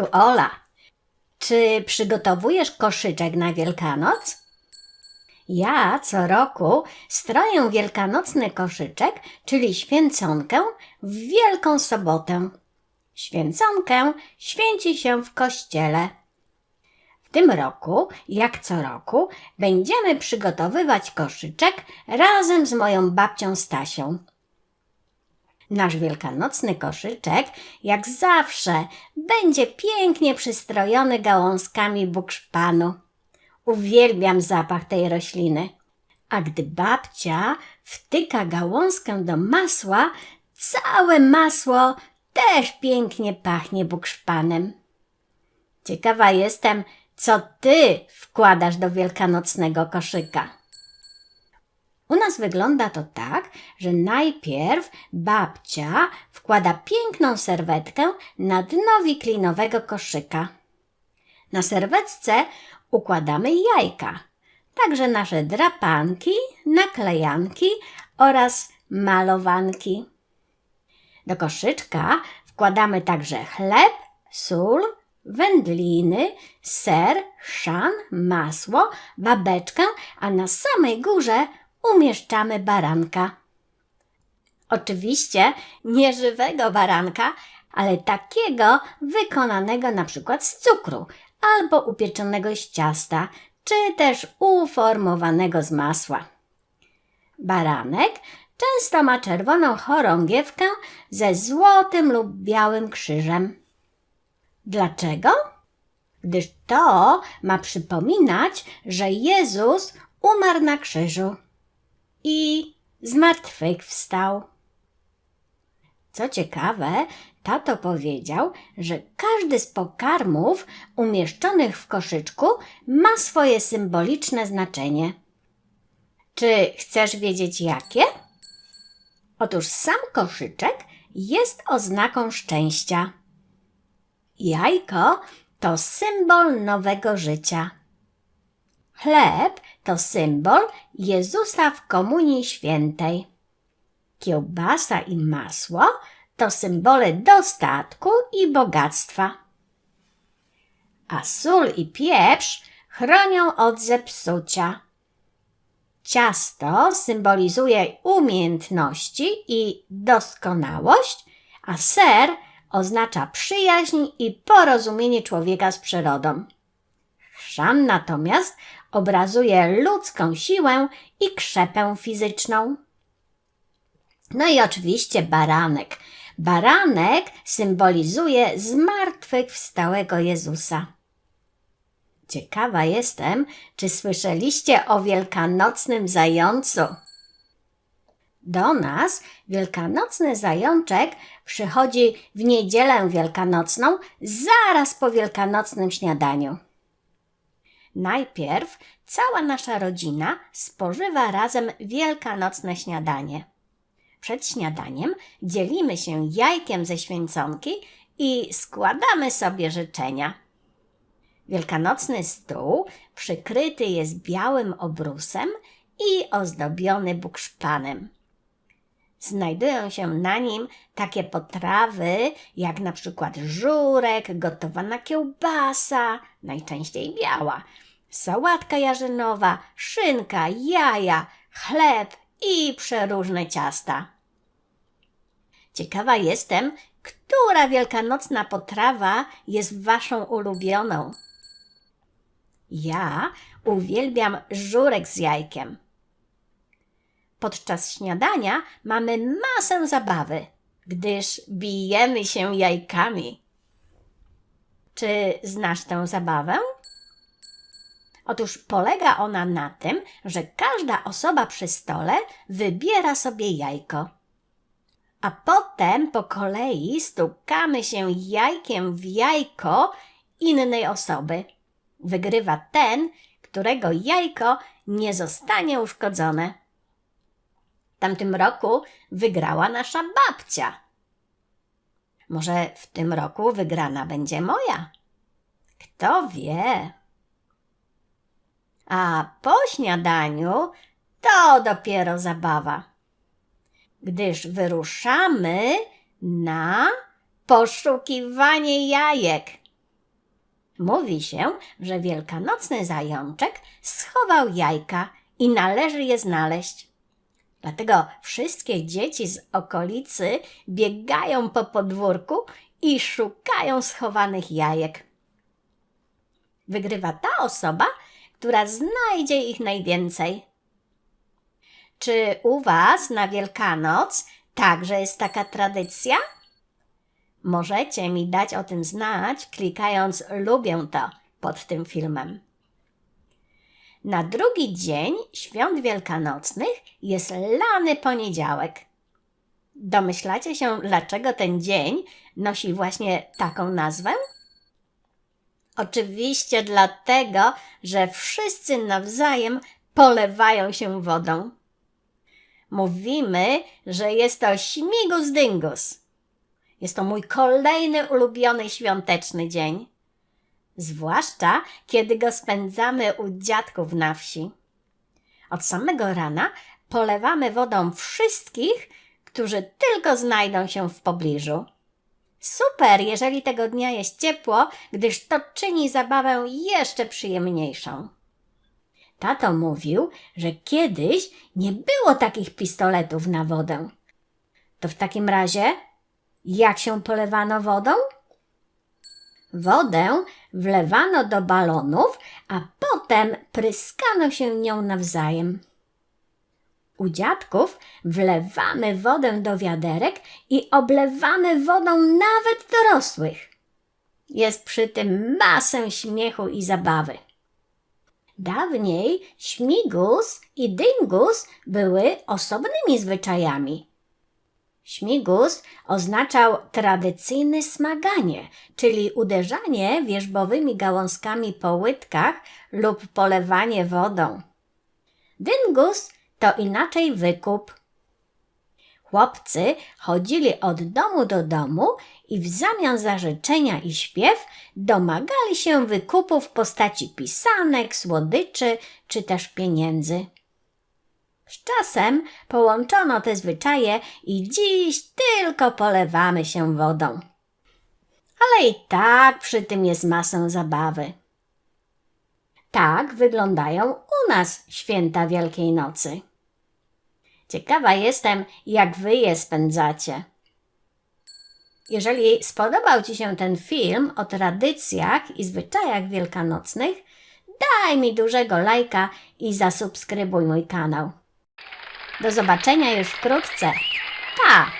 tu Ola. Czy przygotowujesz koszyczek na Wielkanoc? Ja co roku stroję wielkanocny koszyczek, czyli święconkę, w Wielką Sobotę. Święconkę święci się w kościele. W tym roku, jak co roku, będziemy przygotowywać koszyczek razem z moją babcią Stasią. Nasz wielkanocny koszyczek, jak zawsze, będzie pięknie przystrojony gałązkami bukszpanu. Uwielbiam zapach tej rośliny. A gdy babcia wtyka gałązkę do masła, całe masło też pięknie pachnie bukszpanem. Ciekawa jestem, co ty wkładasz do wielkanocnego koszyka. U nas wygląda to tak, że najpierw babcia wkłada piękną serwetkę na dno wiklinowego koszyka. Na serwetce układamy jajka, także nasze drapanki, naklejanki oraz malowanki. Do koszyczka wkładamy także chleb, sól, wędliny, ser, szan, masło, babeczkę, a na samej górze umieszczamy baranka. Oczywiście nie żywego baranka, ale takiego wykonanego na przykład z cukru albo upieczonego z ciasta, czy też uformowanego z masła. Baranek często ma czerwoną chorągiewkę ze złotym lub białym krzyżem. Dlaczego? Gdyż to ma przypominać, że Jezus umarł na krzyżu i zmartwychwstał. Co ciekawe, tato powiedział, że każdy z pokarmów umieszczonych w koszyczku ma swoje symboliczne znaczenie. Czy chcesz wiedzieć jakie? Otóż sam koszyczek jest oznaką szczęścia. Jajko to symbol nowego życia. Chleb to symbol Jezusa w Komunii Świętej. Kiełbasa i masło to symbole dostatku i bogactwa. A sól i pieprz chronią od zepsucia. Ciasto symbolizuje umiejętności i doskonałość, a ser oznacza przyjaźń i porozumienie człowieka z przyrodą. Chrzan natomiast obrazuje ludzką siłę i krzepę fizyczną. No i oczywiście baranek. Baranek symbolizuje zmartwychwstałego Jezusa. Ciekawa jestem, czy słyszeliście o wielkanocnym zającu. Do nas wielkanocny zajączek przychodzi w niedzielę wielkanocną zaraz po wielkanocnym śniadaniu. Najpierw cała nasza rodzina spożywa razem wielkanocne śniadanie. Przed śniadaniem dzielimy się jajkiem ze święconki i składamy sobie życzenia. Wielkanocny stół przykryty jest białym obrusem i ozdobiony bukszpanem. Znajdują się na nim takie potrawy jak na przykład żurek, gotowana kiełbasa, najczęściej biała, sałatka jarzynowa, szynka, jaja, chleb i przeróżne ciasta. Ciekawa jestem, która wielkanocna potrawa jest waszą ulubioną. Ja uwielbiam żurek z jajkiem. Podczas śniadania mamy masę zabawy, gdyż bijemy się jajkami. Czy znasz tę zabawę? Otóż polega ona na tym, że każda osoba przy stole wybiera sobie jajko. A potem po kolei stukamy się jajkiem w jajko innej osoby. Wygrywa ten, którego jajko nie zostanie uszkodzone. Tamtym roku wygrała nasza babcia. Może w tym roku wygrana będzie moja. Kto wie? A po śniadaniu to dopiero zabawa, gdyż wyruszamy na poszukiwanie jajek. Mówi się, że wielkanocny zajączek schował jajka i należy je znaleźć. Dlatego wszystkie dzieci z okolicy biegają po podwórku i szukają schowanych jajek. Wygrywa ta osoba, która znajdzie ich najwięcej. Czy u Was na Wielkanoc także jest taka tradycja? Możecie mi dać o tym znać, klikając lubię to pod tym filmem. Na drugi dzień świąt wielkanocnych jest lany poniedziałek. Domyślacie się, dlaczego ten dzień nosi właśnie taką nazwę? Oczywiście dlatego, że wszyscy nawzajem polewają się wodą. Mówimy, że jest to śmigus dyngus. Jest to mój kolejny ulubiony świąteczny dzień. Zwłaszcza kiedy go spędzamy u dziadków na wsi. Od samego rana polewamy wodą wszystkich, którzy tylko znajdą się w pobliżu. Super, jeżeli tego dnia jest ciepło, gdyż to czyni zabawę jeszcze przyjemniejszą. Tato mówił, że kiedyś nie było takich pistoletów na wodę. To w takim razie, jak się polewano wodą? Wodę wlewano do balonów, a potem pryskano się nią nawzajem. U dziadków wlewamy wodę do wiaderek i oblewamy wodą nawet dorosłych. Jest przy tym masę śmiechu i zabawy. Dawniej śmigus i dyngus były osobnymi zwyczajami. Śmigus oznaczał tradycyjne smaganie, czyli uderzanie wierzbowymi gałązkami po łydkach lub polewanie wodą. Dyngus to inaczej wykup. Chłopcy chodzili od domu do domu i w zamian za życzenia i śpiew domagali się wykupu w postaci pisanek, słodyczy czy też pieniędzy. Z czasem połączono te zwyczaje i dziś tylko polewamy się wodą. Ale i tak przy tym jest masę zabawy. Tak wyglądają u nas święta Wielkiej Nocy. Ciekawa jestem, jak wy je spędzacie. Jeżeli spodobał Ci się ten film o tradycjach i zwyczajach wielkanocnych, daj mi dużego lajka i zasubskrybuj mój kanał. Do zobaczenia już wkrótce. Pa!